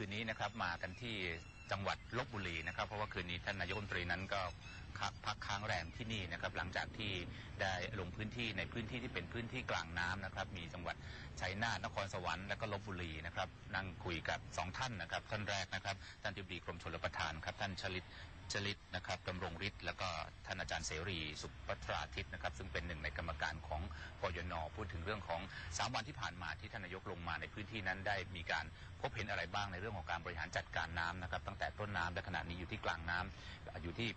คืนนี้นะครับมากันที่ จังหวัดลบบุรีนะครับ เพราะว่าคืนนี้ท่านนายกรัฐมนตรีนั้นก็พักค้างแรมที่นี่นะครับ หลังจากที่ได้ลงพื้นที่ในพื้นที่ที่เป็นพื้นที่กลางน้ำนะครับ มีจังหวัดชัยนาทนครสวรรค์และก็ลบบุรีนะครับ นั่งคุยกับสองท่านนะครับ ท่านแรกนะครับท่านทิบดีกรมชลประทานครับ ท่านชลิตชลิตนะครับดำรงฤทธิ์แล้วก็ท่านอาจารย์เสรีสุพัทราทิตนะครับ ซึ่งเป็นหนึ่งในกรรมการของกยนพูดถึงเรื่องของสามวันที่ผ่านมาที่ท่านนายกลงมาในพื้นที่นั้นได้มีการพบเห็นอะไรบ้างในเรื่องของการบริหารจัดการน้ำนะครับตั้งแต่ต้นน้ำและขณะนี้อยู่ที่กลางน้ำอยู่ที่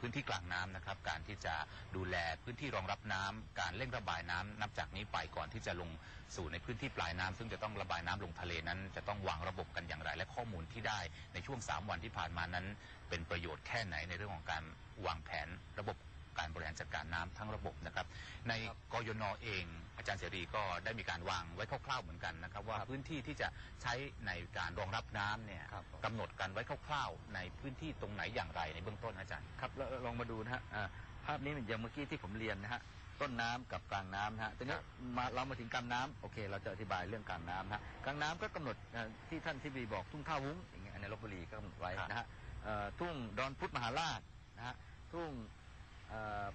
พื้นที่กลางน้ำนะครับ การที่จะดูแลพื้นที่รองรับน้ำการเร่งระบายน้ำนับจากนี้ไปก่อนที่จะลงสู่ในพื้นที่ปลายน้ำซึ่งจะต้องระบายน้ำลงทะเลนั้น จะต้องวางระบบกันอย่างไร และข้อมูลที่ได้ในช่วง 3 วันที่ผ่านมานั้น เป็นประโยชน์แค่ไหนในเรื่องของการวางแผนระบบ การบริหารจัดการน้ำทั้งระบบนะครับ ในกยนเองอาจารย์เสรีก็ได้มีการวางไว้คร่าวๆเหมือนกันนะครับ ว่าพื้นที่ที่จะใช้ในการรองรับน้ำเนี่ยครับผมกำหนดกันไว้คร่าวๆ ในพื้นที่ตรงไหนอย่างไรในเบื้องต้นอาจารย์ครับเราลองมาดูนะฮะอ่าภาพนี้อย่างเมื่อกี้ที่ผมเรียนนะฮะต้นน้ำกับกลางน้ำนะฮะทีนี้ครับมาเรามาถึงกลางน้ำโอเค เราจะอธิบายเรื่องกลางน้ำนะฮะกลางน้ำก็กำหนดเอ่อที่ท่านที่บีบอกทุ่งท่าวุ้งอย่างเงี้ยในลบบุรีก็กำหนดไว้นะฮะเอ่อทุ่งดอนพุทธมหาราชนะฮะทุ่งเอ่อ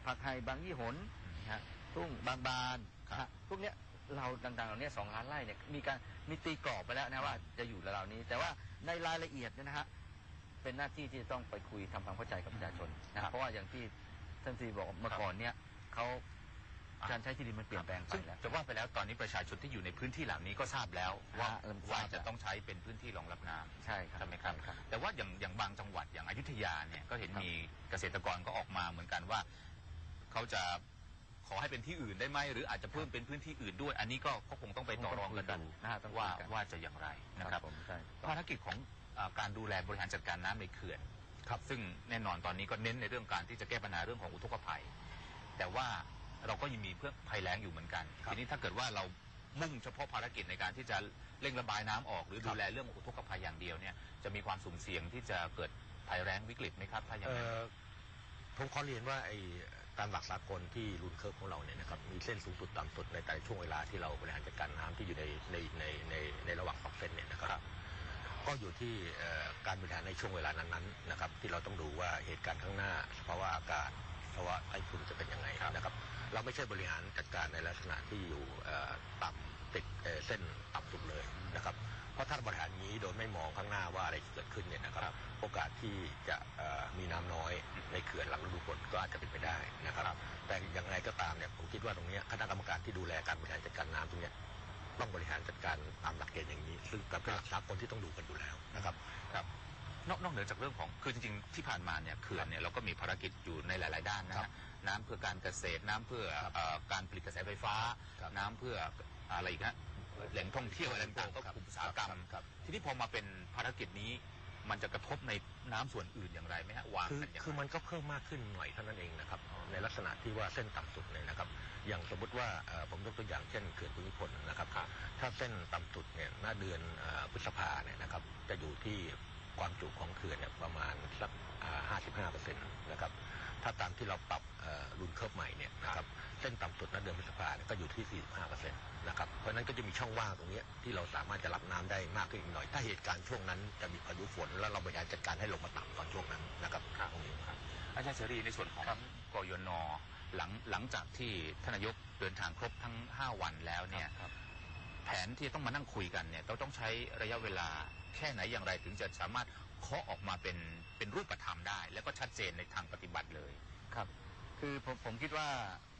ผักไห่บางยี่หนนะฮะทุ่งบางบานนะฮะพวกเนี้ยเราต่างๆเหล่านี้สองล้านไร่เนี่ยมีการมีตีกรอบไปแล้วนะว่าจะอยู่ราวๆนี้ แต่ว่าในรายละเอียดเนี่ยนะฮะเป็นหน้าที่ที่จะต้องไปคุยทำความเข้าใจกับประชาชนนะครับเพราะว่าอย่างที่ท่านซีบอกเมื่อก่อนเนี่ยเขา การใช้ที่ดินมันเปลี่ยนแปลงไปซึ่งแล้ว จะว่าไปแล้วตอนนี้ประชาชนที่อยู่ในพื้นที่เหล่านี้ก็ทราบแล้วว่าอ่าเริ่มทราบว่าจะต้องใช้เป็นพื้นที่รองรับน้ำ ใช่ครับ ใช่ไหมครับครับ แต่ว่าอย่างอย่างบางจังหวัดอย่างอยุธยาเนี่ยก็เห็นครับมีเกษตรกรก็ออกมาเหมือนกันว่าเขาจะขอให้เป็นที่อื่นได้ไหมหรืออาจจะเพิ่มเป็นพื้นที่อื่นด้วย อันนี้ก็ก็คงต้องไปต่อรองกันดูนะฮะต้องคุยว่ากัน ว่าจะอย่างไรนะครับผมใช่ ภารกิจของอาการดูแลบริหารจัดการน้ำในเขื่อนครับซึ่งแน่นอนตอนนี้ก็เน้นในเรื่องการที่จะแก้ปัญหาเรื่องของอุทกภัย แต่ว่า เราก็ยังมีเพื่อภัยแล้งอยู่เหมือนกันทีนี้ถ้าเกิดว่าเรามุ่งเฉพาะภารกิจในการที่จะเร่งระบายน้ำออก หรือดูแลเรื่องอุทกภัยอย่างเดียวเนี่ยจะมีความสุ่มเสี่ยงที่จะเกิดภัยแล้งวิกฤตไหมครับถ้าอย่างเอ่นั้นอผมขอเรียนว่าไอ้ตามหลักสากลที่รุนเคิร์ฟของเราเนี่ยนะครับมีเส้นสูงสุดต่ำสุดในแต่ละช่วงเวลาที่เราบริหารจัดการน้ำที่อยู่ในในในในในระหว่างสองเส้นเนี่ยนะครับ ก็อยู่ที่เอ่อการบริหารในช่วงเวลานั้นๆนะครับที่เราต้องดูว่าเหตุการณ์ข้างหน้าสภาวะอากาศภาวะไต้ฝุ่นจะเป็นยังไงนะครับ เราไม่ใช่บริหารจัดการในลักษณะที่อยู่ต่ำติดเส้นต่ำสุดเลยนะครับ เพราะถ้าบริหารอย่างนี้โดยไม่มองข้างหน้าว่าอะไรจะเกิดขึ้นเนี่ยนะครับ โอกาสที่จะมีน้ำน้อยในเขื่อนหลังฤดูฝนก็อาจจะเป็นไปได้นะครับ แต่อย่างไรก็ตามเนี่ยผมคิดว่าตรงนี้คณะกรรมการที่ดูแลการบริหารจัดการน้ำตรงนี้ต้องบริหารจัดการตามหลักเกณฑ์อย่างนี้ ซึ่งเป็นหลักสากลที่ต้องดูกันอยู่แล้วนะครับ นอกนอกเหนือจากเรื่องของคือจริงๆที่ผ่านมาเนี่ยเขื่อนเนี่ยเราก็มีภารกิจอยู่ในหลาย ๆ ด้านนะครัฮะบน้ำเพื่อการเกษตรน้ำเพื่อเอ่อการผลิตกระแสไฟฟ้า ครับน้ำเพื่ออะไรอีกฮะแหล่งท่องเที่ยวอะไรต่างๆก็ครับกลุ่มอุตสาหกรรม ครับครับ ทีนี้พอมาเป็นภารกิจนี้ มันจะกระทบในน้ำส่วนอื่นอย่างไรไหมฮะวางคือกันอย่างคือไรมันก็เพิ่มมากขึ้นหน่อยเท่านั้นเองนะครับในลักษณะที่ว่าเส้นต่ำสุดเนี่ยนะครับ อย่างสมมติว่าเอ่อผมยกตัวอย่างเช่นเขื่อนภูมิพลนะครับ ถ้าเส้นต่ำสุดเนี่ยหน้าเดือนเอ่อพฤษภาเนี่ยนะครับจะอยู่ที่ ความจุของเขื่อนเนี่ยประมาณสักห้าสิบห้าเปอร์เซ็นต์นะครับถ้าตามที่เราปรับเอ่อรุ่นเคิร์ฟใหม่เนี่ยนะครับเส้นต่ำสุดหน้าเดือนพฤษภาเนี่ยก็อยู่ที่ 45เปอร์เซ็นต์นะครับเพราะฉะนั้นก็จะมีช่องว่างตรงเนี้ยที่เราสามารถจะรับน้ำได้มากขึ้นอีกหน่อย ถ้าเหตุการณ์ช่วงนั้นจะมีพายุฝนแล้วเราบริหารจัดการให้ลงมาต่ำตอนช่วงนั้นนะครับตรงนี้ครับอาจารย์เสรีในส่วนของกยนหลังหลังจากที่ท่านนายกเดินทางครบทั้ง 5 วันแล้วเนี่ยครับ แผนที่จะต้องมานั่งคุยกันเนี่ยเราต้องใช้ระยะเวลาแค่ไหนอย่างไรถึงจะสามารถเคาะออกมาเป็นเป็นรูปธรรมได้ แล้วก็ชัดเจนในทางปฏิบัติเลยครับ คือผมผมคิดว่า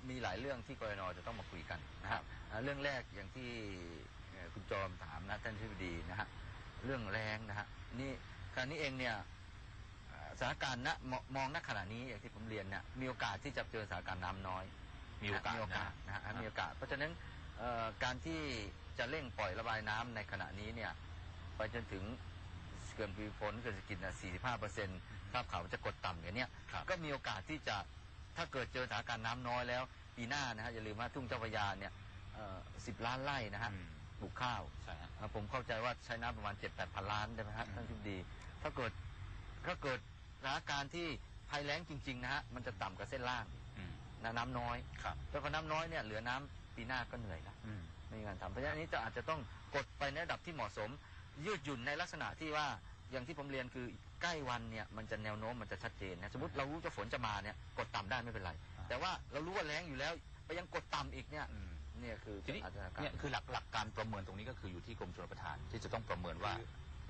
มีหลายเรื่องที่กรนจะต้องมาคุยกันนะครับอ่าเรื่องแรกอย่างที่เอ่อคุณจอมถามนะท่านทิบดีนะฮะเรื่องแรงนะฮะนี่การนี้เองเนี่ยอ่าสถานการณ์ณมมองณขณะนี้อย่างที่ผมเรียนเนี่ยมีโอกาสที่จะเจอสถานการณ์น้ำน้อย มีโอกาสมีโอกาสนะนะฮะครับมีโอกาส เพราะฉะนั้นเอ่อการที่ จะเร่งปล่อยระบายน้ำในขณะนี้เนี่ยไปจนถึงเกินปีฝนเกินสกินนะ45เปอร์เซ็นต์ภาพข่าวมันจะกดต่ำอย่างเนี้ยครับก็มีโอกาสที่จะถ้าเกิดเจอสถานการณ์น้ำน้อยแล้ว ปีหน้านะฮะอย่าลืมว่าทุ่งเจ้าพระยาเนี่ยสิบล้านไร่นะฮะอืมปลูกข้าวใช่ฮะอ่าผมเข้าใจว่าใช้น้ำประมาณเจ็ดแปดพันล้านได้ไหมฮะท่านทิบดี ถ้าเกิดถ้าเกิดสถานการณ์ที่ภัยแล้งจริงๆนะฮะมันจะต่ำกว่าเส้นล่างอืมนะน้ำน้อยครับแล้วพอน้ำน้อยเนี่ยเหลือน้ำปีหน้าก็เหนื่อยแล้วอืม ไม่มีงานทำเพราะฉะนั้นอันนี้จะอาจจะต้องกดไปในระดับที่เหมาะสม ยืดหยุ่นในลักษณะที่ว่าอย่างที่ผมเรียนคือใกล้วันเนี่ยมันจะแนวโน้มมันจะชัดเจนนะสมมติเรารู้จะฝนจะมาเนี่ยกดต่ำได้ไม่เป็นไรอ่าแต่ว่าเรารู้ว่าแรงอยู่แล้วไปยังกดต่ำอีกเนี่ยอืมเนี่ยคือทีนี้อาจจะการเนี่ยคือหลักหลักการประเมินตรงนี้ก็คืออยู่ที่กรมชลประทานที่จะต้องประเมินว่าอ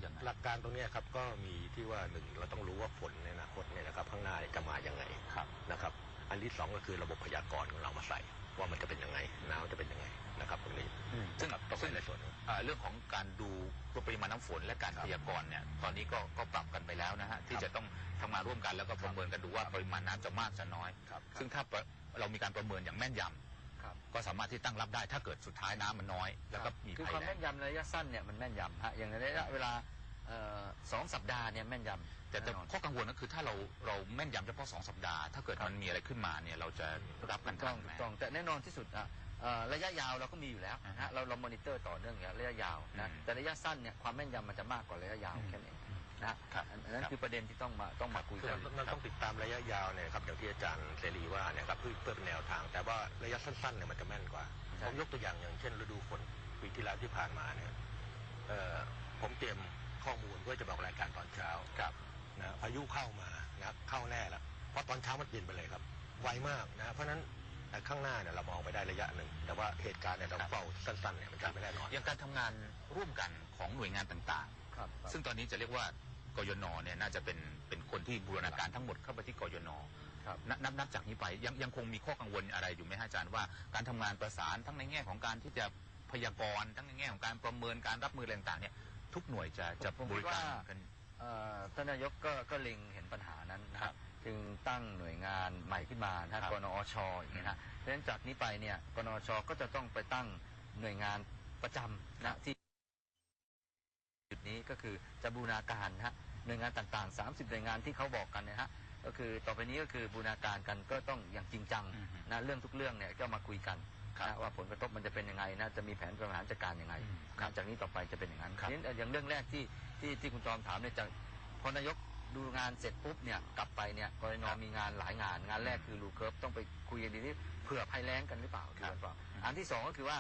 ย่างไรหลักการตรงเนี้ยครับก็มีที่ว่าหนึ่งเราต้องรู้ว่าฝนในอนาคตเนี่ยนะครับข้างหน้าจะมาอย่างไงครับนะครับ อันที่สองก็คือระบบพยากรณ์ของเรามาใส่ ว่ามันจะเป็นยังไงน้ำจะเป็นยังไงนะครับตรงนี้ซึ่งครับต้องซึ่งเป็นในส่วนนี้อ่าเรื่องของการดูปริมาณน้ำฝนและการครับพยากรณ์เนี่ยตอนนี้ก็ก็ปรับกันไปแล้วนะฮะที่จะต้องทำงานร่วมกันแล้วก็ประเมินกันดูว่าปริมาณน้ำจะมากจะน้อยครับซึ่งถ้าประเรามีการประเมินอย่างแม่นยครับำก็สามารถที่ตั้งรับได้ถ้าเกิดสุดท้ายน้ำมันน้อย แล้วก็มีคือภัยความแล้แม่งนยำในระยะสั้นเนี่ยมันแม่นยำฮะอย่างในระยะเวลาเอ่อ สองสัปดาห์เนี่ยแม่นยำแต่แต่น่นอน ข้อกังวลก็คือถ้าเราเราแม่นยำเฉพาะสองสัปดาห์ ถ้าเกิดมันมีอะไรขึ้นมาเนี่ยเราจะรับกันถูกทัต้อนงไหมถูกต้องแต่แน่นอนที่สุดอะเอ่อระยะยาวเราก็มีอยู่แล้วนะฮะเราเรามอนิเตอร์ต่อเนื่องอยู่แล้วระยะยาวนะอืมแต่ระยะสั้นเนี่ยความแม่นยำมันจะมากกว่าระยะยาวอืมแค่นั้นเองนะฮะครับอันอันนั้นครับ คือประเด็นที่ต้องมาต้องมาคุยคือกันเราต้องติดตามระยะยาวเนี่ยครับอย่างที่อาจารย์เสรีว่าเนี่ยครับเพื่อเพื่อเป็นแนวทาง แต่ว่าระยะสั้นๆเนี่ยมันจะแม่นกว่าใช่ผมยกตัวอย่างอย่างเช่นฤดูฝนปีที่แล้วที่ผ่านมาเนี่ยเอ่อผมเตรียม ข้อมูลเพื่อจะบอกรายการตอนเช้าครับนะพายุเข้ามานะครับเข้าแน่แล้วเพราะตอนเช้ามันเปลี่ยนไปเลยครับไวมากนะเพราะฉะนั้นแต่ข้างหน้าเนี่ยเรามองไปได้ระยะหนึ่ง แต่ว่าเหตุการณ์เนี่ยเราเฝ้าสั้นๆเนี่ยมันจะไม่แน่นอนอย่างการทำงานร่วมกันของหน่วยงานต่างครับๆซึ่งตอนนี้จะเรียกว่ากยนเนี่ยน่าจะเป็นเป็นคนที่บูรณาการทั้งหมดเข้าไปที่กยนครับนับนับนับจากนี้ไปยังยังคงมีข้อกังวลอะไรอยู่ไหมฮะอาจารย์ว่าการทำงานประสานทั้งในแง่ของการที่จะพยากรณ์ทั้งในแง่ของการประเมินการรับมืออะไรต่างๆเนี่ย ทุกหน่วยจะจะผมบคิริดว่าการกันเอ่อท่านนายกก็ก็เล็งเห็นปัญหานั้นนะคครัรับบจึงตั้งหน่วยงานใหม่ขึ้นมานะครัฮะบกนอชอย่างนี้ยนะเพราะฉะนั้นจากนี้ไปเนี่ยกนอชก็จะต้องไปตั้งหน่วยงานประจำนะที่จุดนี้ก็คือจะบูรณาการนะฮะหน่วยงานต่างๆ 30 หน่วยงานที่เขาบอกกันนะฮะก็คือต่อไปนี้ก็คือบูรณาการกันก็ต้องอย่างจริงจังอืมนะเรื่องทุกเรื่องเนี่ยก็มาคุยกันครับ นะว่าผลกระทบมันจะเป็นยังไงนะจะมีแผนบริหารจัดการยังไงอืมครับนะจากนี้ต่อไปจะเป็นอย่างนั้นครับทีนี้อย่างเรื่องแรกที่ที่ที่คุณจอมถามเนี่ยจากพอนายกดูงานเสร็จปุ๊บเนี่ยกลับไปเนี่ยกรนมีงานหลายงาน งานแรกคือรูเคิร์ฟต้องไปคุยกันดีที่เผื่อภัยแล้งกันหรือเปล่าดูกันเปล่าอันที่สองก็คือว่า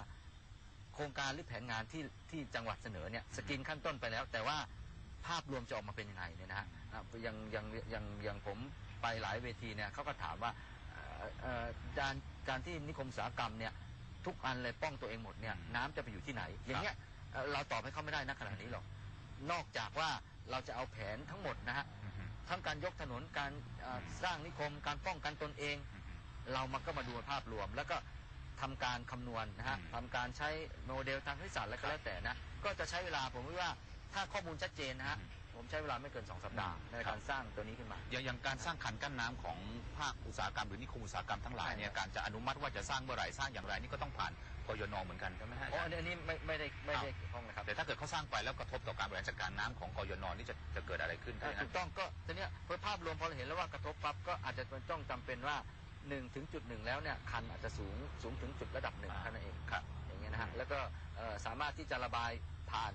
โครงการหรือแผนงานที่ที่จังหวัดเสนอเนี่ยสกรีนขั้นต้นไปแล้ว แต่ว่าภาพรวมจะออกมาเป็นยังไงเนี่ยนะฮะอะอย่างอย่างอย่างอย่างผมไปหลายเวทีเนี่ยเขาก็ถามว่าเอ่อเอ่อการ การที่นิคมอุตสาหกรรมเนี่ยทุกอันเลยป้องตัวเองหมดเนี่ยอืมน้ำจะไปอยู่ที่ไหน อย่างเงี้ยเอ่อเราตอบให้เขาไม่ได้นะขณะนี้หรอกนอกจากว่าเราจะเอาแผนทั้งหมดนะฮะอืมอืมทั้งการยกถนนการเอ่อสร้างนิคมการป้องกันตนเอง อืม เรามาก็มาดูภาพรวม แล้วก็ทำการคำนวณนะฮะอืม ทำการใช้โมเดลทางคณิตศาสตร์อะไรก็แล้วแต่นะ ก็จะใช้เวลาผมว่าถ้าข้อมูลชัดเจนนะฮะ ผมใช้เวลาไม่เกิน 2 สัปดาห์อืมในการสร้างตัวนี้ขึ้นมา อย่างอย่างการสร้างขันกั้นน้ำของภาคอุตสาหกรรมหรือนิคมอุตสาหกรรมทั้งหลายเนี่ยใช่การจะอนุมัติว่าจะสร้างเมื่อไหร่สร้างอย่างไรนี่ก็ต้องผ่านกยนเหมือนกันใช่ไหมฮะอ๋ออันนี้อันนี้ไม่ไม่ได้ไม่ได้เกี่ยวข้องนะครับแต่ถ้าเกิดเขาสร้างไปแล้วกระทบต่อการบริหารจัดการน้ำของกยนนี่จะจะเกิดอะไรขึ้นอ่าใช่ไหมถูกต้องก็ทีเนี้ยพอภาพรวมพอเราเห็นแล้วว่ากระทบปั๊บก็อาจจะต้องจำเป็นว่า1ถึงจุดหนึ่งแล้วเนี่ยคันอาจจะสูงสูงถึงจุดระดับหนึ่งแค่นั้นเองครับอย่างเงี้ยนะฮะอืมแล้วก็เอ่อสามารถที่จะระบายผ่าน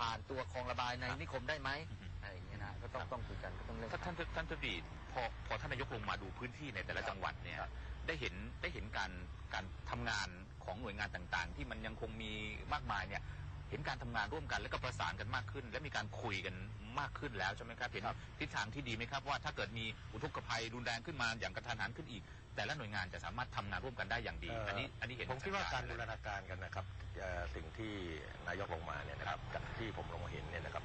ผ่านตัวคลองระบายในครับนิคมได้ไหมอืมอะไรอย่างเงี้ยนะก็ต้องครับต้องคุยกันก็ต้องเรื่องท่านท่านท่านทบีพอพอท่านนายกลงมาดูพื้นที่ในแต่ละจังหวัดเนี่ยได้เห็นได้เห็นการการทำงานของหน่วยงานต่างๆ ที่มันยังคงมีมากมายเนี่ยเห็นการทำงานร่วมกันแล้วก็ประสานกันมากขึ้น และมีการคุยกันมากขึ้นแล้วใช่ไหมครับเห็นทิศทางที่ดีไหมครับว่าถ้าเกิดมีอุทกภัยรุนแรงขึ้นมาอย่างกระทันหันขึ้นอีก แต่ละหน่วยงานจะสามารถทำงานร่วมกันได้อย่างดีเอ่ออัอันนี้อันนี้เห็นผมคิดว่าการบูรณาณาการกันนะครับเอ่อสิ่งที่นายกลงมาเนี่ยนะครับจากที่ผมลงมาเห็นเนี่ยนะครับ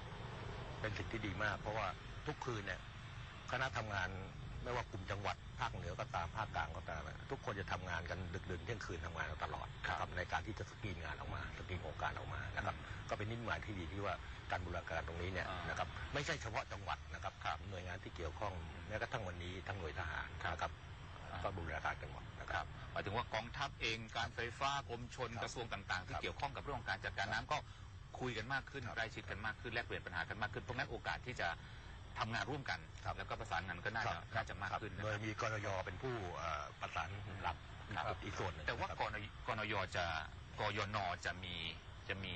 เป็นสิ่งที่ดีมาก เพราะว่าทุกคืนเนี่ยคณะทำงานไม่ว่ากลุ่มจังหวัดภาคเหนือก็ตามภาคกลางก็ตามนะทุกคนจะทำงานกันดึกดื่นเที่ยงคืนทำงานกันตลอดนะครับในการที่จะสกรีนงานออกมาสกรีนโครงการออกมานะครับก็เป็นนิมิตหมายที่ดีที่ว่าการบูรณาการตรงนี้เนี่ยอ่านนะครับไม่ใช่เฉพาะจังหวัดนะครับหน่วยงานที่เกี่ยวข้องแม้กระทั่งวันนี้ทั้งหน่วยทหารนะครับ ก็บูรณาการกันหมดนะคครัรับบหมายถึงว่ากองทัพเองการไฟฟ้ากรมชนครับกระทรวงต่างๆ ที่ครับเกี่ยวข้องกับเรื่องของการจัดการน้ำก็คุยกันมากขึ้นครับใกล้ชิดกันมากขึ้นแลกเปลี่ยนปัญหากันมากขึ้นเพราะงั้นโอกาสที่จะทำงานร่วมกันครับแล้วก็ประสานงานก็น่าจะน่าจะมากขึ้นนะโดคยรับมีกรยเป็นผู้เอ่อประสานหลักครับอีกส่วนหนึ่งแต่ว่ากครับนกนยจะกยนจะมีจะมี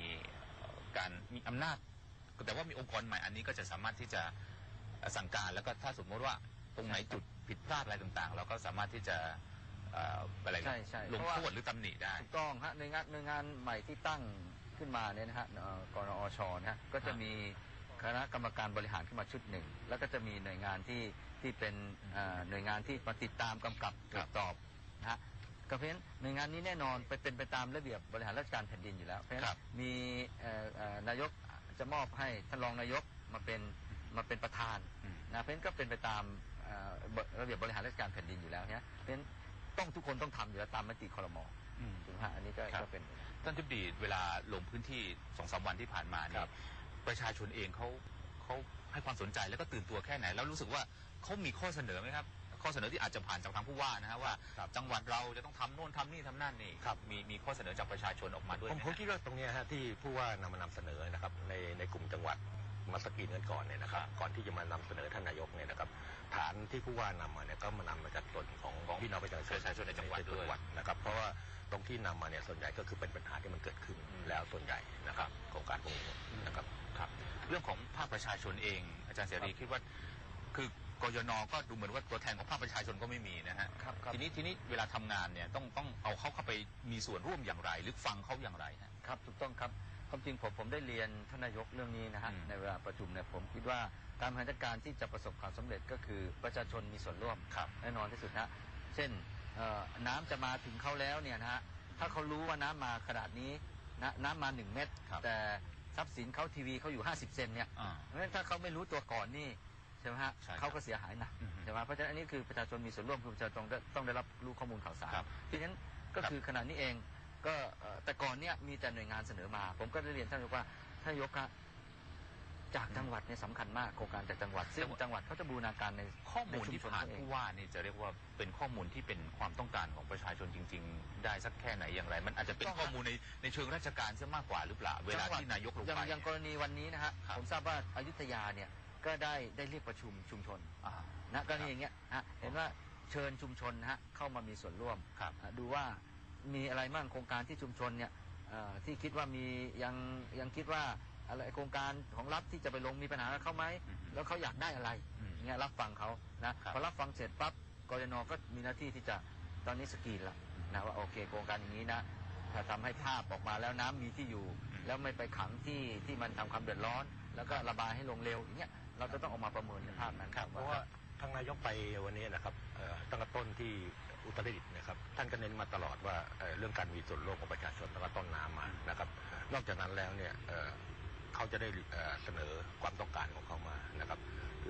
เอ่อการมีอำนาจ แต่ว่ามีองค์กรใหม่อันนี้ก็จะสามารถที่จะสั่งการแล้วก็ถ้าสมมติว่าตรงไหนจุด ผิดพลาดอะไรต่างๆ เราก็สามารถที่จะเอ่ออะไรนะใช่ใช่ลงเพราะว่า โทษหรือตำหนิได้ ถูกต้องฮะหน่วยงานหน่วยงานใหม่ที่ตั้งขึ้นมาเนี่ยนะฮะเอ่อกรอชนะฮะก็จะครับมีคณะกรรมการบริหารขึ้นมาชุดหนึ่ง แล้วก็จะมีหน่วยงานที่ที่เป็นเอ่อหน่วยงานที่มาติดตามกำกับตรวจสอบนะฮะก็เพราะฉะนั้นหน่วยงานนี้แน่นอนไปเป็นไปตามระเบียบบริหารราชการแผ่นดินอยู่แล้วเพราะฉะครันั้นบ มีเอ่อเอ่อนายกจะมอบให้ท่านรองนายกมาเป็นมาเป็นประธาน อืม นะเพราะฉะนั้นก็เป็นไปตามเอ่อบ ระเบียบบริหารราชการแผ่นดินอยู่แล้วเนี่ยเพราะฉะนั้นต้องทุกคนต้องทำอยู่แล้วตามมติครมอืมถูกไหมฮะอันนี้ก็ครับก็เป็นท่านทิบดีเวลาลงพื้นที่สองสามวันที่ผ่านมาคเนี่รัยบประชาชนเองเขาเขาให้ความสนใจแล้วก็ตื่นตัวแค่ไหน แล้วรู้สึกว่าเขามีข้อเสนอไหมครับ ข้อเสนอที่อาจจะผ่านจากทางผู้ว่านะฮะว่าครับจังหวัดเราจะต้องทำโน่นทำนี่ทำนั่นนี่ครับมีมีข้อเสนอจากประชาชนออกมาด้วยผมไหมผมฮะคิดว่าตรงเนี้ยฮะที่ผู้ว่านำมานำเสนอนะครับในในกลุ่มจังหวัด มาสกรีนกันก่อนเนี่ยนะครับครับก่อนที่จะมานำเสนอท่านนายกเนี่ยนะครับ ฐานที่ผู้ว่านำมาเนี่ยก็มานำมาจากส่วนของของพี่น้องประชาชนประชาชนในจังหวัดในด้วยนะครับ เพราะว่าตรงที่นำมาเนี่ยส่วนใหญ่ก็คือเป็นปัญหาที่มันเกิดขึ้นอืมแล้วส่วนใหญ่นะครับโครงการพวกนี้นะครับครับ เรื่องของภาคประชาชนเอง อาจารย์เสรีคิดว่าคือกยนก็ดูเหมือนว่าตัวแทนของภาคประชาชนก็ไม่มีนะฮะครับครับทีนี้ทีนี้เวลาทำงานเนี่ยต้องต้องเอาเขาเข้าไปมีส่วนร่วมอย่างไร หรือฟังเขาอย่างไรฮะครับถูกต้องครับ ความจริงผมผมได้เรียนท่านนายกเรื่องนี้นะฮะอืมในเวลาประชุมเนี่ยผมคิดว่าการบริหารจัดการที่จะประสบความสำเร็จก็คือประชาชนมีส่วนร่วมครับแน่นอนที่สุดนะเช่นเอ่อน้ำจะมาถึงเขาแล้วเนี่ยนะฮะถ้าเขารู้ว่าน้ำมาขนาดนี้นะน้ำมาหนึ่งเม็ดครับแต่ทรัพย์สินเขาทีวีเขาอยู่ 50 เซนเนี่ยอ่าเพราะฉะนั้นถ้าเขาไม่รู้ตัวก่อนนี่ใช่ไหมฮะใช่ครับเขาก็เสียหายหนักอืมใช่ไหมเพราะฉะนั้นอันนี้คือประชาชนมีส่วนร่วมคือประชาชนต้องได้ต้องได้รับรู้ข้อมูลข่าวสารครับเพราะฉะนั้นก็คือขณะนี้เอง ก็เอ่อแต่ก่อนเนี่ยมีแต่หน่วยงานเสนอมา ผมก็ได้เรียนท่านนายกว่าท่านนายกฮะจากจังหวัดเนี่ยสำคัญมากโครงการจากจังหวัดซึ่งจังหวัดเขาจะบูรณาการในข้อมูลในชุมที่ชนผ่านเขาเองผู้ว่านี่จะเรียกว่าเป็นข้อมูลที่เป็นความต้องการของประชาชนจริง ๆ ได้สักแค่ไหนอย่างไร มันอาจจะเป็นข้อมูลในในเชิงราชการซะมากกว่าหรือเปล่า เวลาที่นายกลงอย่างไปอย่างกรณีวันนี้นะฮะครับผมทราบว่าอยุธยาเนี่ยก็ได้ได้เรียกประชุมชุมชนอ่านะกรณีอย่างเงี้ยฮะเห็นว่าเชิญชุมชนนะฮะเข้ามามีส่วนร่วมครับอะดูว่า มีอะไรบ้างโครงการที่ชุมชนเนี่ยเอ่อที่คิดว่ามียังยังคิดว่าอะไรโครงการของรัฐที่จะไปลงมีปัญหากับเขาไหมอืมแล้วเขาอยากได้อะไรอืมอย่างเงี้ยรับฟังเขานะครับพอรับฟังเสร็จปั๊บกรนก็มีหน้าที่ที่จะตอนนี้สกรีนละนะว่าโอเคโครงการอย่างนี้นะถ้าทำให้ภาพออกมาแล้วน้ำมีที่อยู่อืมแล้วไม่ไปขังที่ที่มันทำความเดือดร้อน แล้วก็ระบายให้ลงเร็วอย่างเงี้ยเราจะต้องออกมาประเมินในภาพนั้นครับเพราะว่าทางนายกไปวันนี้นะครับเอ่อตั้งแต่ต้นที่ อุตรดิตถ์นะครับท่านก็เน้นมาตลอดว่าเอ่อเรื่องการมีส่วนร่วมของประชาชนแล้วก็ต้นน้ำมานะครับ นอกจากนั้นแล้วเนี่ยเอ่อเขาจะได้เอ่อเสนอความต้องการของเขามานะครับ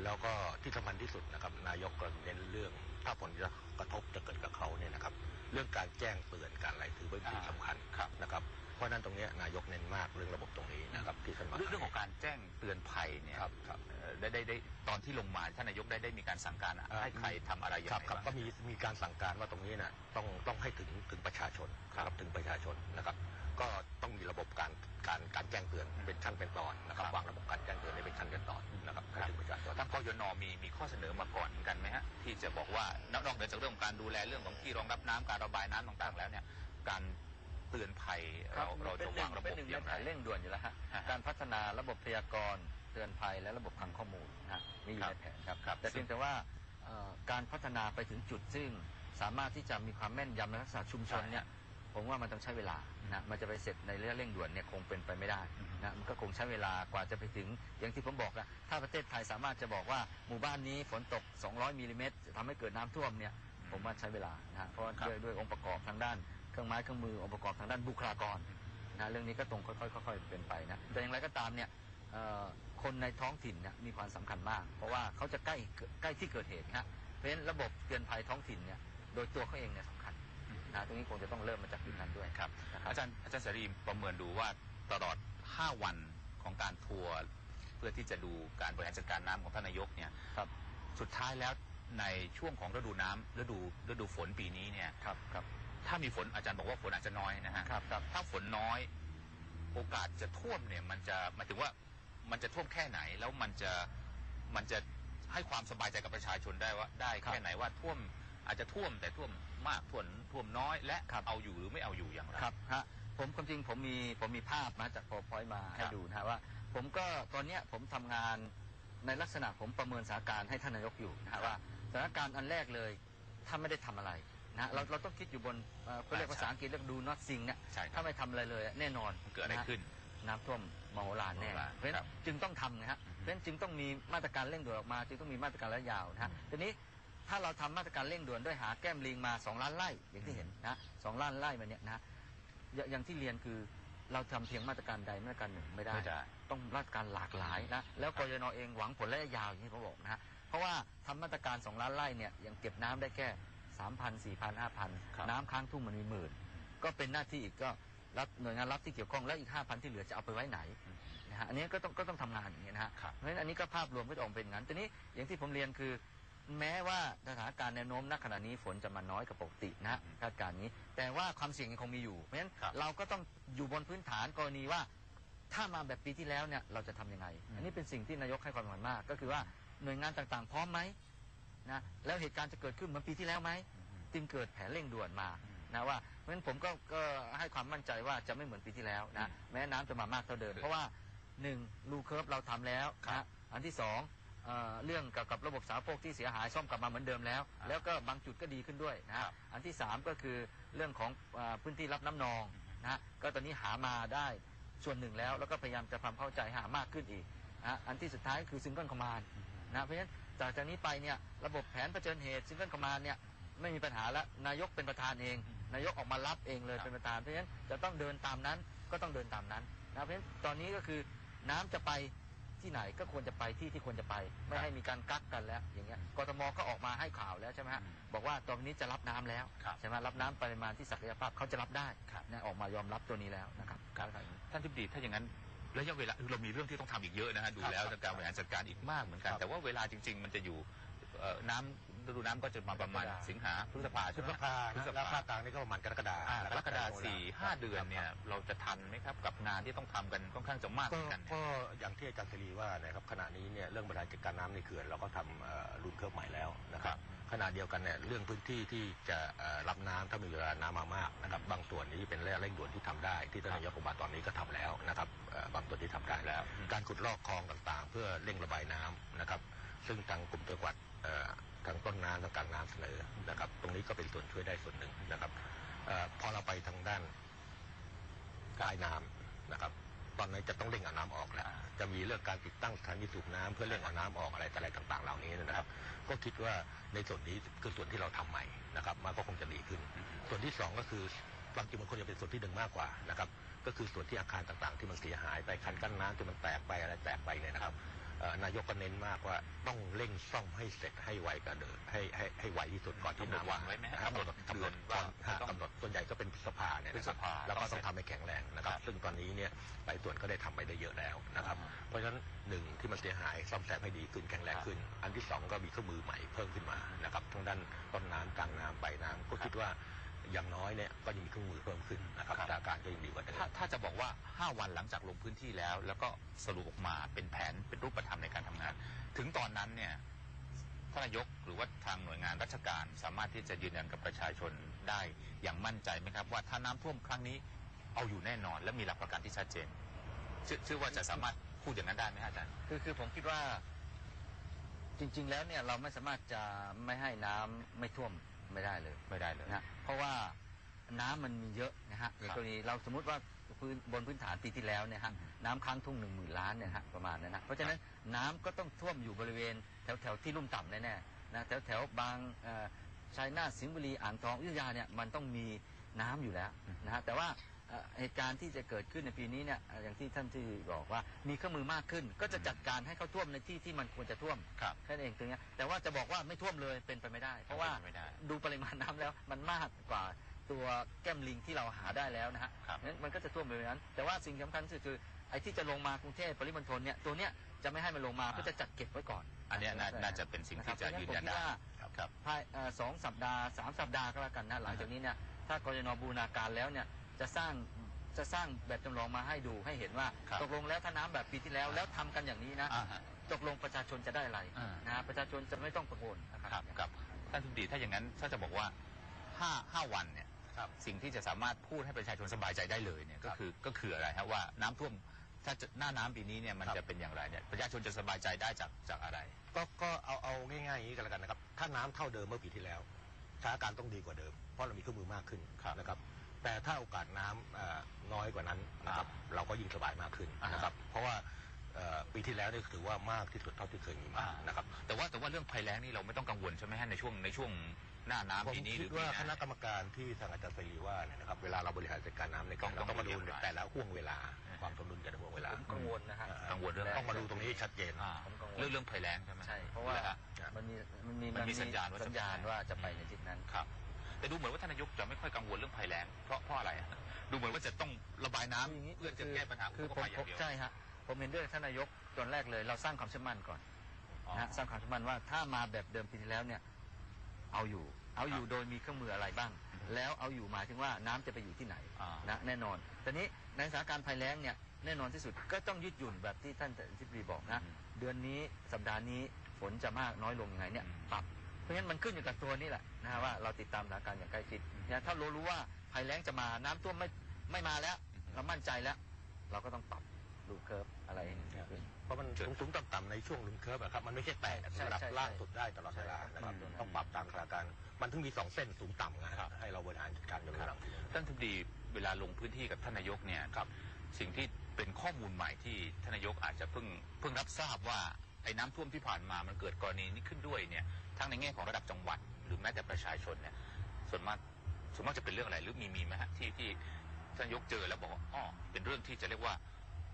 แล้วก็ที่สำคัญที่สุดนะครับ นายกก็เน้นเรื่องถ้าผลจะกระทบจะเกิดกับเขาเนี่ยนะครับ เรื่องการแจ้งเตือนการอะไรถือเป็นสิ่งสำคัญครับนะครับเพ ราะฉะนั้นตรงเนี้ยนายกเน้นมากเรื่องระบบตรงนี้นะครับที่ท่านมาเรื่องเรื่องของการแจ้งเตือนภัยเนี่ยครับครับเอ่อได้ได้ได้ตอนที่ลงมาท่านนายกได้ได้มีการสั่งการอ่าให้ใครทำอะไรอย่างครับไรครับบ้างก็มีมีการสั่งการว่าตรงนี้นะต้องต้องให้ถึงถึงประชาชนนะครับถึงประชาชนนะครับ ก็ต้องมีระบบการการการแจ้งเตือนเป็นขั้นเป็นตอนนะครับครับวางระบบการแจ้งเตือนให้เป็นขั้นเป็นตอนนะครับให้ถึงประชาชนทางกยนมีมีข้อเสนอมาก่อนเหมือนกันไหมฮะที่จะบอกว่านอกนอกเหนือจากเรื่องของการดูแลเรื่องของที่รองรับน้ำการระบายน้ำต่างๆแล้วเนี่ยการ เตือนภัยครัเราบเราเป็นจะหนึ่วางงระบเป็นบหนึ่งอในย่างแผไรนเร่งด่วนอยู่แล้วฮะฮะการพัฒนาระบบพยากรณ์เตือนภัยและระบบขังข้อมูลนะฮะนี่อยู่ครับในแผนครับครับแต่เพียงแต่ว่าเอ่อการพัฒนาไปถึงจุดซึ่งสามารถที่จะมีความแม่นยำในลักษณะชุมชนเนี่ยผมว่ามันต้องใช้เวลานะมันจะไปเสร็จในเรื่องเร่งด่วนเนี่ยคงเป็นไปไม่ได้อืมนะมันก็คงใช้เวลากว่าจะไปถึงอย่างที่ผมบอกอะถ้าประเทศไทยสามารถจะบอกว่าหมู่บ้านนี้ฝนตก 200มิลลิเมตรทำให้เกิดน้ำท่วมเนี่ยผมว่าใช้เวลานะฮะเพราะว่าครับด้วยด้วยองค์ประกอบทางด้าน เครื่องไม้เครื่องมือองค์ประกอบทางด้านบุคลากรนะเรื่องนี้ก็ตรงค่อยๆค่อยๆเป็นไปนะแต่อย่างไรก็ตามเนี่ยเอ่อคนในท้องถิ่นเนี่ยมีความสำคัญมาก เพราะว่าเขาจะใกล้ใกล้ที่เกิดเหตุนะฮะเพราะฉะนั้นระบบเตือนภัยท้องถิ่นเนี่ยโดยตัวเขาเองเนี่ยสำคัญนะตรงนี้คงจะต้องเริ่มมาจากจุดนั้นด้วยครับนะครับอาจารย์อาจารย์เสรีประเมินดูว่าตลอด 5 วันของการทัวร์เพื่อที่จะดูการบริหารจัดการน้ำของท่านนายกเนี่ยครับสุดท้ายแล้วในช่วงของฤดูน้ำฤดูฤดูฝนปีนี้เนี่ยครับครับ ถ้ามีฝนอาจารย์บอกว่าฝนอาจจะน้อยนะฮะครับครับถ้าฝนน้อย โอกาสจะท่วมเนี่ยมันจะหมายถึงว่ามันจะท่วมแค่ไหนแล้วมันจะมันจะให้ความสบายใจกับประชาชนได้ว่าได้แค่ไหนว่าท่วมอาจจะท่วมแต่ท่วมมากท่วมท่วมน้อย และครับเอาอยู่หรือไม่เอาอยู่อย่างไรครับฮะผมความจริงผมมีผมมีภาพมาจากพอพอยมาให้ครับดูนะฮะว่า ผมก็ตอนเนี้ยผมทำงานในลักษณะผมประเมินสถานการณ์ให้ท่านนายกอยู่นะฮะว่าสถานการณ์อันแรกเลยถ้าไม่ได้ทำอะไร นะฮะเราเราต้องคิดอยู่บนเอ่อเขาเรียกภาษาอังกฤษเรียกดู not sing เนี่ยใช่คถ้ารับไม่ทำอะไรเลยแน่นอนเกิดอะไรนฮขึ้น น้ำท่วมมโหฬารแน่มโหฬารเพราะฉะครันั้บนจึงต้องทำนะฮะเพราะฉะนั้นจึงต้องมีมาตรการเร่งด่วนออกมา จึงต้องมีมาตรการระยะยาวนะฮะทีนี้ถ้าเราทำมาตรการเร่งด่วนด้วยหาแก้มลิงมาสองล้านไร่อย่างที่เห็นนะสองล้านไร่มาเนี่ยนะฮะอย่าอย่างที่เรียนคือเราทำเพียงมาตรการใดมาตรการหนึ่งไม่ได้ ไม่ได้ ต้องมาตรการหลากหลายนะแล้วกยนเองหวังผลระยะยาวอย่างที่ผมบอกนะฮะเพราะว่าทำมาตรการ2ล้านไร่เนี่ยยังเก็บน้ำได้แค่ 3,000 4,000ครับ5,000น้ำค้างทุ่งมันมีหมื่น ก็เป็นหน้าที่อีกก็รับหน่วยงานรับที่เกี่ยวข้องแล้วอีก5,000ที่เหลือจะเอาไปไว้ไหนนะฮะอันนี้ก็ต้องก็ต้องทำงานอย่างเงี้ยนะฮะครับเพราะฉะนั้นอันนี้ก็ภาพรวมก็จะออกเป็นอย่างนั้นทีนี้อย่างที่ผมเรียนคือ แม้ว่าสถานการณ์แนวโน้มณขณะนี้ฝนจะมาน้อยกว่าปกตินะฮะคาดการณ์นี้ แต่ว่าความเสี่ยงยังคงมีอยู่เพราะฉะนั้นครับเราก็ต้องอยู่บนพื้นฐานกรณีว่า ถ้ามาแบบปีที่แล้วเนี่ยเราจะทำยังไง อันนี้เป็นสิ่งที่นายกให้ความสำคัญมาก ก็คือว่าหน่วยงานต่างๆ พร้อมไหม นะแล้วเหตุการณ์จะเกิดขึ้นเหมือนปีที่แล้วไหมจึงเกิดแผนเร่งด่วนมานะว่าเพราะฉะนั้นผมก็ก็ให้ความมั่นใจว่าจะไม่เหมือนปีที่แล้วนะแม้น้ำจะมามากเท่าเดิมเพราะว่าหนึ่งรูเคิร์ฟเราทำแล้วนะอันที่สองเอ่อเรื่องเกี่ยวกับระบบสาธารณูปโภคที่เสียหายซ่อมกลับมาเหมือนเดิมแล้ว แล้วก็บางจุดก็ดีขึ้นด้วยนะฮะอันที่สามก็คือเรื่องของเออพื้นที่รับน้ำนองนะฮะก็ตอนนี้หามาได้ส่วนหนึ่งแล้ว แล้วก็พยายามจะทำเข้าใจหามากขึ้นอีกนะอันที่สุดท้ายคือซิงเกิลคอมมานด์นะเพราะฉะนั้น จากจากนี้ไปเนี่ยระบบแผนเผชิญเหตุซิงเกิลคอมมานด์เนี่ยไม่มีปัญหาแล้วนายกเป็นประธานเอง นายกออกมารับเองเลยครับเป็นประธานเพราะฉะนั้นจะต้องเดินตามนั้นก็ต้องเดินตามนั้นนะเพราะฉะนั้นตอนนี้ก็คือน้ำจะไปที่ไหนก็ควรจะไปที่ที่ควรจะไป ไม่ให้มีการกักกันแล้วอย่างเงี้ยกทมก็ออกมาให้ข่าวแล้วใช่ไหมฮะบอกว่าตอนนี้จะรับน้ำแล้วครับใช่ไหมรับน้ำปริมาณที่ศักยภาพเขาจะรับได้นะออกมายอมรับตัวนี้แล้วนะครับครับท่านทิบดีถ้าอย่างนั้น ระยะเวลาเรามีเรื่องที่ต้องทำอีกเยอะนะฮะดูแล้วครับการบริหารจัดการอีกมากเหมือนกันครับแต่ว่าเวลาจริง ๆ มันจะอยู่เอ่อน้ำ ฤดูน้ำก็จะมาประมาณกรกฎาสิงหาพฤษภาพฤใช่ไหษมภาพฤษแล้วภาภาคกลางนี่ก็ประมาณกรกฎาอ่ากรกฎาคบสี่ห้าเดือนเนี่ยเราจะทันไหมครับกับงานที่ต้องทำกันค่อนข้างจะมากเหก็มือนกันเนี่ย ก็อย่างที่อาจารย์เสรีว่านะครับขณะนี้เนี่ยเรื่องบริหารจัดการน้ำในเขื่อนเราก็ทำเอ่อรุ่นเครื่องใหม่แล้วนะครับขณะเดียวกันเนี่ยเรื่องพื้นที่ที่จะเอ่อรับน้ำถ้ามีเวลาน้ำมามากนะครับบางส่วนนี้เป็นเร่งด่วนที่ทำได้ ที่ท่านนายกองค์การตอนนี้ก็ทำแล้วนะครับเอ่อบางส่วนที่ทำได้แล้ว การขุดลอกคลองต่างๆ เพื่อเร่งระบายน้ำนะครับ ซึ่งทางกลุ่มจังหวัดทางต้นน้ำทางกลางน้ำเสนอนะครับ ตรงนี้ก็เป็นส่วนช่วยได้ส่วนหนึ่งนะครับออพอเราไปทางด้านกายน้ำนะครับ ตอนนี้จะต้องเร่งเอาน้ำออกแล้วจะมีเรื่องการติดตั้งสถานีสูบน้ำเพื่อเร่งเอาน้ำออกอะไรต่อะไรต่างๆ เหล่านี้นะครับ ก็คิดว่าในส่วนนี้คือส่วนที่เราทำใหม่นะครับมันก็คงจะดีขึ้น ส่วนที่สองก็คือความจริงมันควรจะเป็นส่วนที่หนึ่งมากกว่านะครับ ก็คือส่วนที่อาคารต่างๆ ที่มันเสียหายไปคันกั้นน้ำที่มันแตกไปอะไรแตกไปเนี่ยนะครับ นายกก็เน้นมากว่าต้องเร่งซ่อมให้เสร็จให้ไวกว่าเดิมให้ให้ให้ไวที่สุดก่อนที่กำหนดน้ำวันไว้ไหมฮะกำหนดกำหนดเดือนว่าฮะต้องกำหนดส่วนใหญ่ก็เป็นพฤษภาเนี่ยนะครับพฤษภาแล้วก็ต้ต้อองงเสร็จทำให้แข็งแรงนะครับครับ ซึ่งตอนนี้เนี่ยหลายส่วนก็ได้ทำไปได้เยอะแล้วนะครับ เพราะฉะนั้นหนึ่งที่มันเสียหายซ่อมแซมให้ดีขึ้นแข็งแรงขึ้น อันที่สองก็มีเครื่องมือใหม่เพิ่มขึ้นมานะครับทั้งด้านต้นน้ำกลางน้ำปลายน้ำก็คิดว่า อย่างน้อยเนี่ยก็ยังมีเครื่องมือเพิ่มขึ้นนะครับครับ สถานการณ์ก็ยังดีกว่าเดิม ถ้าถ้าจะบอกว่า 5 วันหลังจากลงพื้นที่แล้ว แล้วก็สรุปออกมาเป็นแผนเป็นรูปธรรมในการทำงาน ถึงตอนนั้นเนี่ยท่านนายกหรือว่าทางหน่วยงานราชการสามารถที่จะยืนยันกับประชาชนได้อย่างมั่นใจไหมครับ ว่าถ้าน้ำท่วมครั้งนี้เอาอยู่แน่นอน และมีหลักประกันที่ชัดเจนเชื่อเชื่อว่าจะสามารถพูดอย่างนั้นได้ไหมฮะอาจารย์ คือคือผมคิดว่าจริง ๆ แล้วเนี่ยเราไม่สามารถจะไม่ให้น้ำไม่ท่วม ไม่ได้เลยไม่ได้เลยนะฮะเพราะว่าน้ำมันมีเยอะนะฮะอย่างกรณีเราสมมติว่าพื้นบนพื้นฐานปีที่แล้วเนี่ยฮะน้ำค้างทุ่งหนึ่งหมื่นล้านเนี่ยฮะประมาณนั้นนะเพราะฉะนั้นน้ำก็ต้องท่วมอยู่บริเวณแถวแถวๆที่ลุ่มต่ำแน่ๆนะแถวแถวๆบางเอ่อชัยนาทสิงห์บุรีอ่างทองอยุธยาเนี่ยมันต้องมีน้ำอยู่แล้วนะฮะแต่ว่า เอ่อเหตุการณ์ที่จะเกิดขึ้นในปีนี้เนี่ยเอ่ออย่างที่ท่านที่บอกว่ามีเครื่องมือมากขึ้น ก็จะจัดการให้เขาท่วมในที่ที่มันควรจะท่วมครับแค่นั้นเองตรงเนี้ยแต่ว่าจะบอกว่าไม่ท่วมเลยเป็นไปไม่ได้ เพราะว่าไม่ได้ดูปริมาณน้ำแล้วมันมากกว่าตัวแก้มลิงที่เราหาได้แล้วนะฮะครับนั้นมันก็จะท่วมไปแบบนั้น แต่ว่าสิ่งสำคัญที่สุดคือไอ้ที่จะลงมากรุงเทพปริมณฑลเนี่ยตัวเนี้ยจะไม่ให้มันลงมาอ่าเพื่อจะจัดเก็บไว้ก่อน อันเนี้ยน่าน่าจะเป็นสิ่งที่จะยืนยันได้นะครับครับภายเอ่อสองสัปดาห์สามสัปดาห์ก็แล้วกันนะหลังจากนี้เนี่ยถ้ากรนบูรณาการแล้วเนี่ย จะสร้างจะสร้างแบบจำลองมาให้ดูให้เห็นว่าครับตกลงแล้วถ้าน้ำแบบปีที่แล้ว แล้วทำกันอย่างนี้นะอ่าฮะตกลงประชาชนจะได้อะไรอ่านนะฮะประชาชนจะไม่ต้องกังวลนะคครัรับครับท่านทุดีถ้าอย่างนั้นถ้าจะบอกว่าห้าห้าวันเนี่ยครับสิ่งที่จะสามารถพูดให้ประชาชนสบายใจได้เลยเนี่ยก็คือก็คืออะไรครับว่าน้ำท่วมถ้าจะหน้าน้ำปีนี้เนี่ยมันครับจะเป็นอย่างไรเนี่ยประชาชนจะสบายใจได้จากจากอะไร ก็ก็เอาเอาง่ายๆอย่างนี้กันแล้วกันนะครับ ถ้าน้ำเท่าเดิมเมื่อปีที่แล้วสถานการณ์ต้องดีกว่าเดิม เพราะเรามีเครื่องมือมากขึ้นครับนะครับ แต่ถ้าโอกาสน้ำเอ่อน้อยกว่านั้นนะครับเราก็ยิ่งสบายมากขึ้นนะครับเพราะว่าเอ่อปีที่แล้วนี่ถือว่ามากที่สุดเท่าที่เคยมีมานะครับแต่ว่าแต่ว่าเรื่องภัยแล้งนี่เราไม่ต้องกังวลใช่ไหมฮะในช่วงในช่วงหน้าน้ำผมปีนี้หคิรืดอปีว่าหคณะน้ากรรมการที่ทางอาจารย์ไซรีว่าเนี่ยนะครับเวลาเราบริหารจัดการน้ำในยต้องเราต้องมาดูต้องดูแต่ละห่วงเวลาความสมดุลแต่ละห่วงเวลาผมกังวลนะฮะกังวลเรื่องต้องมาดูตรงนี้ให้ชัดเจนอ่าผมกังวลเรื่องเรื่องภัยแล้งใช่ไหมใช่เพราะว่าแล้วฮะมันมีมันมีมันมีสัญญาณว่าจะสัญญาณว่าจะไปในทิศนั้นครับ แต่ดูเหมือนว่าท่านนายกจะไม่ค่อยกังวลเรื่องภัยแล้งเพราะเพราะอะไรฮะดูเหมือนว่าจะต้องระบายน้ำคืออย่างนี้เพื่อจะแก้ปัญหาคืออุทผกมภัยอย่างเดียวใช่ฮะผมเห็นด้วยกับท่านนายกตอนแรกเลย เราสร้างความเชื่อมั่นก่อนอ๋อ นะฮะสร้างความเชื่อมั่นว่าถ้ามาแบบเดิมปีที่แล้วเนี่ย เอาอยู่ เอาอยู่ครับโดยมีเครื่องมืออะไรบ้าง แล้วเอาอยู่หมายถึงว่าน้ำจะไปอยู่ที่ไหนอ่านะแน่นอนแต่นี้ในสถานการณ์ภัยแล้งเนี่ยแน่นอนที่สุดก็ต้องยืดหยุ่นแบบที่ท่านทิบดีบอกนะเดือนนี้สัปดาห์นี้ฝนจะมากน้อยลงยังไงเนี่ยอืม ปรับเพ ราะฉะนั้นมันขึ้นอยู่กับตัวนี่แหละนะฮะว่าเราติดตามสถานการณ์อย่างใกล้ชิดนะถ้าเรารู้ว่าภัยแล้งจะมาน้ำท่วมไม่ไม่มาแล้ว เรามั่นใจแล้ว เราก็ต้องปรับดูเคิร์ฟอะไรขึ้นเพราะมันสูงๆต่ำๆในช่วงลุนเคิร์ฟอะครับมันไม่ใช่แตกใช่ระดับใช่ล่างสุดได้ตลอดเวลานะครับใช่ต้องปรับตามสถานการณ์มันถึงมีสองเส้นสูงต่ำนะคครัรับบให้เราบริหารจัดการอยู่ระดับท่านทิบดีเวลาลงพื้นที่กับท่านนายกเนี่ยครับสิ่งที่เป็นข้อมูลใหม่ที่ท่านนายกอาจจะเพิ่งเพิ่งรับทราบว่า ไอ้น้ำท่วมที่ผ่านมามันเกิดกรณีนี้ขึ้นด้วยเนี่ยทั้งในแง่ของระดับจังหวัด หรือแม้แต่ประชาชนเนี่ยส่วนมากส่วนมากจะเป็นเรื่องอะไรหรือมีมีไหมฮะที่ที่ท่านยกเจอแล้วบอกว่าอ๋อเป็นเรื่องที่จะเรียกว่า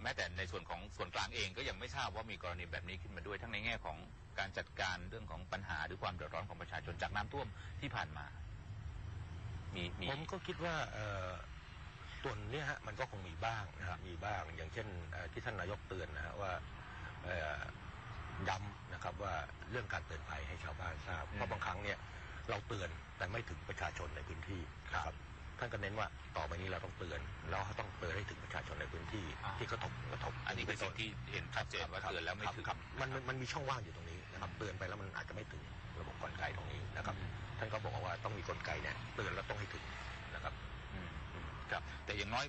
แม้แต่ในส่วนของส่วนกลางเองก็ยังไม่ทราบว่ามีกรณีแบบนี้ขึ้นมาด้วย ทั้งในแง่ของการจัดการเรื่องของปัญหาหรือความเดือดร้อนของประชาชนจากน้ำท่วมที่ผ่านมา มีมีผมก็คิดว่าเอ่อส่วนเนี้ยฮะมันก็คงมีบ้างนะครับมีบ้างอย่างเช่นที่ท่านนายกเตือนนะฮะว่าเอ่อย้ำนะครับว่า เรื่องการเตือนภัยให้ชาวบ้านทราบเพราะบางครั้งเนี่ยเราเตือนแต่ไม่ถึงประชาชนในพื้นที่นะครับท่านก็เน้นว่าต่อไปนี้เราต้องเตือน เราต้องเตือนให้ถึงประชาชนในพื้นที่อ่าที่กระทบกระทบ อันนี้เป็นสิ่งที่เห็นชัดเจนว่าครับเตือนแล้วไม่ถึงครับมันมันมันมีช่องว่างอยู่ตรงนี้นะครับเตือนไปแล้วมันอาจจะไม่ถึงระบบกลไกตรงนี้นะครับอืมท่านก็บอกว่าต้องมีกลไกเนี่ยเตือนแล้วต้องให้ถึงนะครับอืมอืมครับ แต่อย่างน้อย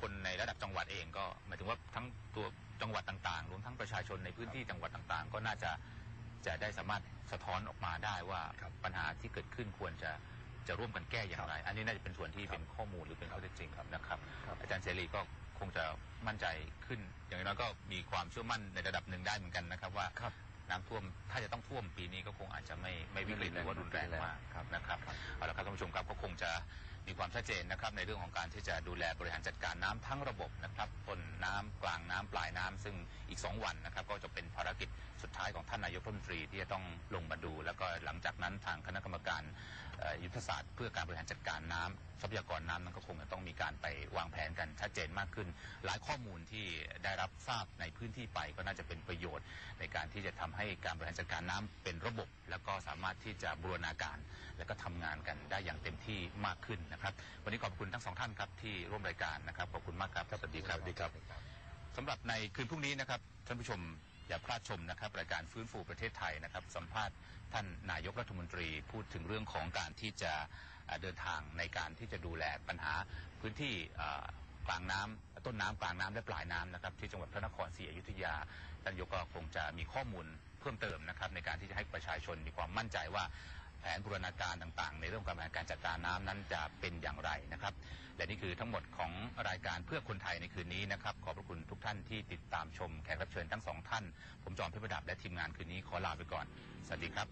คนในระดับจังหวัดเองก็หมายถึงว่าทั้งตัวจังหวัดต่างๆรวมทั้งประชาชนในพื้นที่จังหวัดต่างๆ ก็น่าจะ จะได้สามารถสะท้อนออกมาได้ว่าครับปัญหาที่เกิดขึ้นควรจะจะร่วมกันแก้อย่างไร อันนี้น่าจะเป็นส่วนที่ครับเป็นข้อมูลหรือเป็นข้อเท็จจริงครับนะครับครับ อาจารย์เสรีก็คงจะมั่นใจขึ้น อย่างน้อยก็มีความเชื่อมั่นในระดับหนึ่งได้เหมือนกันนะครับว่าครับน้ำท่วมถ้าจะต้องท่วมปีนี้ก็คงอาจจะไม่ไม่วิกฤตหรือว่ารุนแรงมากครับนะครับครับเอาละครับท่านผู้ชมครับก็คงจะ มีความชัดเจนนะครับในเรื่องของการที่จะดูแลบริหารจัดการน้ำทั้งระบบนะครับต้นน้ำกลางน้ำปลายน้ำซึ่งอีก 2 วันนะครับก็จะเป็นภารกิจสุดท้ายของท่านนายกรัฐมนตรีที่จะต้องลงมาดู แล้วก็หลังจากนั้นทางคณะกรรมการ ยุทธศาสตร์เพื่อการบริหารจัดการน้ำทรัพยากรน้ำนั้นก็คงจะต้องมีการไปวางแผนกันชัดเจนมากขึ้น หลายข้อมูลที่ได้รับทราบในพื้นที่ไปก็น่าจะเป็นประโยชน์ ในการที่จะทำให้การบริหารจัดการน้ำเป็นระบบ แล้วก็สามารถที่จะบูรณาการ และก็ทำงานกันได้อย่างเต็มที่มากขึ้นนะครับ วันนี้ขอบคุณทั้งสองท่านครับที่ร่วมรายการนะครับขอบคุณมากครับสวัสดีครับสวัสดีครับสำหรับในคืนพรุ่งนี้นะครับท่านผู้ชม อย่าพลาดชมนะครับรายการฟื้นฟูประเทศไทยนะครับ สัมภาษณ์ท่านนายกรัฐมนตรีพูดถึงเรื่องของการที่จะเดินทางในการที่จะดูแลปัญหาพื้นที่กลางน้ำต้นน้ำกลางน้ำและปลายน้ำนะครับที่จังหวัดพระนครศรีอยุธยาท่านนายกก็คงจะมีข้อมูลเพิ่มเติมนะครับในการที่จะให้ประชาชนมีความมั่นใจว่า แผนบูรณาการต่างๆ ในเรื่องการบริหารการจัดการน้ำนั้นจะเป็นอย่างไรนะครับ และนี่คือทั้งหมดของรายการเพื่อคนไทยในคืนนี้นะครับ ขอบพระคุณทุกท่านที่ติดตามชมแขกรับเชิญทั้งสองท่าน ผมจอมพิประดับและทีมงานคืนนี้ขอลาไปก่อน สวัสดีครับ